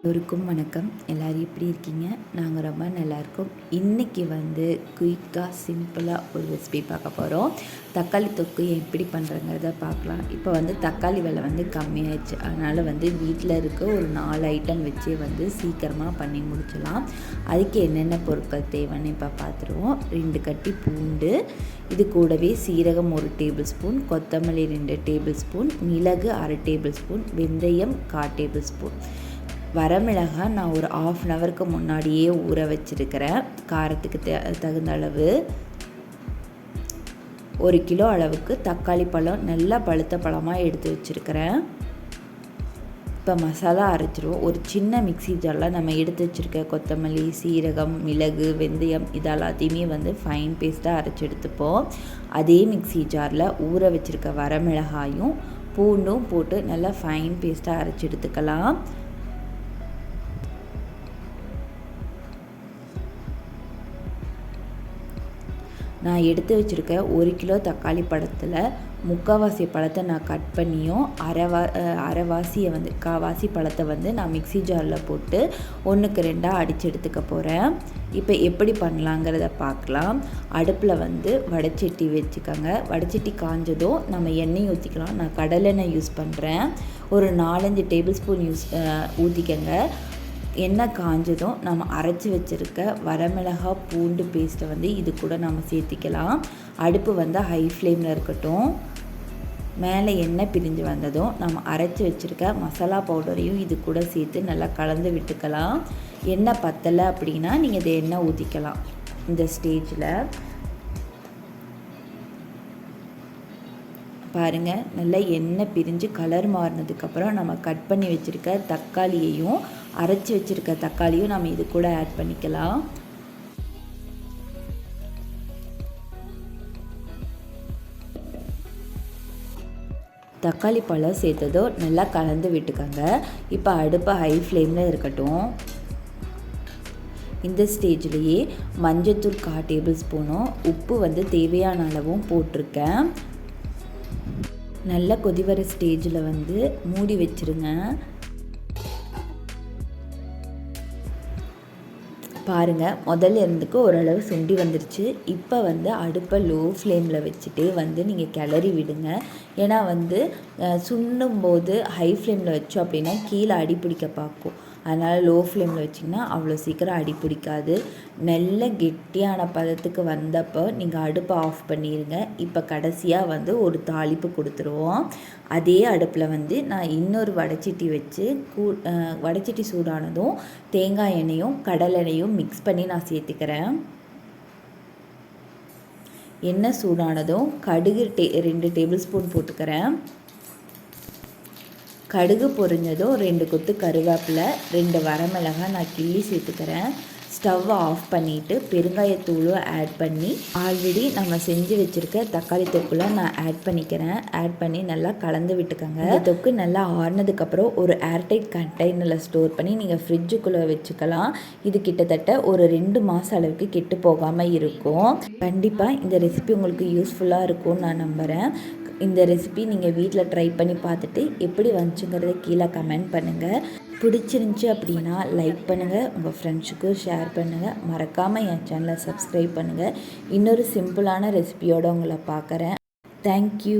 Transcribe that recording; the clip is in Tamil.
எல்லோருக்கும் வணக்கம். எல்லோரும் எப்படி இருக்கீங்க? நாங்கள் ரொம்ப நல்லாயிருக்கோம் இன்றைக்கி வந்து குயிக்காக சிம்பிளாக ஒரு ரெசிபி பார்க்க போகிறோம் தக்காளி தொக்கு எப்படி பண்ணுறங்கிறத பார்க்கலாம். இப்போ வந்து தக்காளி விலை வந்து கம்மியாயிடுச்சு. அதனால் வந்து வீட்டில் இருக்க ஒரு நாலு ஐட்டம் வச்சே வந்து சீக்கிரமாக பண்ணி முடிச்சிடலாம். அதுக்கு என்னென்ன பொருட்கள் தேவைன்னு இப்போ பார்த்துருவோம். ரெண்டு கட்டி பூண்டு இது கூடவே சீரகம் ஒரு டேபிள் ஸ்பூன் கொத்தமல்லி ரெண்டு டேபிள் ஸ்பூன் மிளகு அரை டேபிள் ஸ்பூன் வெந்தயம் கால் டேபிள் ஸ்பூன் வரமிளகாய் நான் ஒரு ஆஃப் அன் ஹவருக்கு முன்னாடியே ஊற வச்சுருக்கிறேன். காரத்துக்கு தே தகுந்த அளவு. ஒரு கிலோ அளவுக்கு தக்காளி பழம் நல்லா பழுத்த பழமாக எடுத்து வச்சுருக்கிறேன். இப்போ மசாலா அரைச்சிருவோம். ஒரு சின்ன மிக்சி ஜாரில் நம்ம எடுத்து வச்சுருக்க கொத்தமல்லி சீரகம் மிளகு வெந்தயம் இது எல்லாத்தையுமே வந்து ஃபைன் பேஸ்ட்டாக அரைச்சி எடுத்துப்போம். அதே மிக்சி ஜாரில் ஊற வச்சுருக்க வரமிளகாயும் பூண்டும் போட்டு நல்லா ஃபைன் பேஸ்ட்டாக அரைச்சி எடுத்துக்கலாம். நான் எடுத்து வச்சுருக்க ஒரு கிலோ தக்காளி பழத்தில் முக்கால்வாசி பழத்தை நான் கட் பண்ணியும் அரைவா அரைவாசியை வந்து காவாசி பழத்தை வந்து நான் மிக்சி ஜாரில் போட்டு ஒன்றுக்கு ரெண்டாக அடித்து எடுத்துக்க போகிறேன் இப்போ எப்படி பண்ணலாங்கிறத பார்க்கலாம் அடுப்பில் வந்து வடைச்சட்டி வச்சுக்கோங்க. வடைச்சட்டி காஞ்சதும் நம்ம எண்ணெய் ஊற்றிக்கலாம் நான் கடலெண்ணெய் யூஸ் பண்ணுறேன் ஒரு நாலஞ்சு டேபிள் ஸ்பூன் யூஸ் ஊற்றிக்கங்க எண்ணெய் காஞ்சதும் நம்ம அரைச்சி வச்சுருக்க வரமிளகா பூண்டு பேஸ்ட்டை வந்து இது கூட நம்ம சேர்த்திக்கலாம். அடுப்பு வந்து ஹை ஃப்ளேமில் இருக்கட்டும். மேலே எண்ணெய் பிரிஞ்சு வந்ததும் நம்ம அரைச்சி வச்சுருக்க மசாலா பவுடரையும் இது கூட சேர்த்து நல்லா கலந்து விட்டுக்கலாம். எண்ணெய் பத்தலை அப்படின்னா நீங்கள் இதை எண்ணெய் ஊற்றிக்கலாம் இந்த ஸ்டேஜில் பாருங்கள் நல்லா எண்ணெய் பிரிஞ்சு கலர் மாறினதுக்கப்புறம் நம்ம கட் பண்ணி வச்சுருக்க தக்காளியையும் அரைச்சி வச்சுருக்க தக்காளியும் நம்ம இது கூட ஆட் பண்ணிக்கலாம். தக்காளி பழம் சேர்த்ததோ நல்லா கலந்து விட்டுக்கோங்க. இப்போ அடுப்பு ஹை ஃப்ளேமில் இருக்கட்டும். இந்த ஸ்டேஜ்லேயே மஞ்சத்தூள் கால் டேபிள் ஸ்பூனும் உப்பு வந்து தேவையான அளவும் போட்டிருக்கேன். நல்ல கொதி வர ஸ்டேஜில் வந்து மூடி வச்சுருங்க. பாருங்கள் முதல்ல இருந்துக்கு ஓரளவு சுண்டி வந்துருச்சு. இப்போ வந்து அடுப்பை லோ ஃப்ளேமில் வச்சுட்டே வந்து நீங்கள் கிளறி விடுங்க. ஏன்னா வந்து சுண்ணும்போது ஹை ஃப்ளேமில் வச்சோம் அப்படின்னா கீழே அடி பிடிக்க பார்க்கும். அதனால் லோ ஃப்ளேமில் வச்சிங்கன்னா அவ்வளோ சீக்கிரம் அடி பிடிக்காது. நல்ல கெட்டியான பதத்துக்கு வந்தப்போ நீங்கள் அடுப்பை ஆஃப் பண்ணிடுங்க இப்போ கடைசியாக வந்து ஒரு தாளிப்பு கொடுத்துருவோம். அதே அடுப்பில் வந்து நான் இன்னொரு வடைச்சட்டி வச்சு கூ வடைச்சட்டி சூடானதும் தேங்காய் எண்ணெயும் கடலெண்ணையும் மிக்ஸ் பண்ணி நான் சேர்த்துக்கிறேன். எண்ணெய் சூடானதும் கடுகு டே ரெண்டு டேபிள் ஸ்பூன் போட்டுக்கிறேன். கடுகு பொரிஞ்சதும் ரெண்டு கொத்து கருவேப்பிலை ரெண்டு வரமிளகாய் நான் கிள்ளி சேர்த்துக்கிறேன். ஸ்டவ்வை ஆஃப் பண்ணிவிட்டு பெருங்காயத்தூளும் ஆட் பண்ணி ஆல்ரெடி நம்ம செஞ்சு வச்சுருக்க தக்காளி தொக்குல நான் ஆட் பண்ணிக்கிறேன். ஆட் பண்ணி நல்லா கலந்து விட்டுக்கோங்க. இந்த தொக்கு நல்லா ஆறினதுக்கப்புறம் ஒரு ஏர்டைட் கண்டெய்னரில் ஸ்டோர் பண்ணி நீங்கள் ஃப்ரிட்ஜுக்குள்ளே வச்சுக்கலாம். இது கிட்டத்தட்ட ஒரு ரெண்டு மாதம் அளவுக்கு கெட்டு போகாமல் இருக்கும். கண்டிப்பாக இந்த ரெசிபி உங்களுக்கு யூஸ்ஃபுல்லாக இருக்கும்னு நான் நம்புகிறேன் இந்த ரெசிபி நீங்கள் வீட்டில் ட்ரை பண்ணி பார்த்துட்டு எப்படி வந்துச்சுங்கிறத கீழே கமெண்ட் பண்ணுங்கள் பிடிச்சிருந்துச்சி அப்படின்னா லைக் பண்ணுங்கள் உங்கள் ஃப்ரெண்ட்ஸுக்கும் ஷேர் பண்ணுங்கள் மறக்காமல் என் சேனலை சப்ஸ்கிரைப் பண்ணுங்கள் இன்னொரு சிம்பிளான ரெசிபியோடு உங்களை பார்க்குறேன். தேங்க்யூ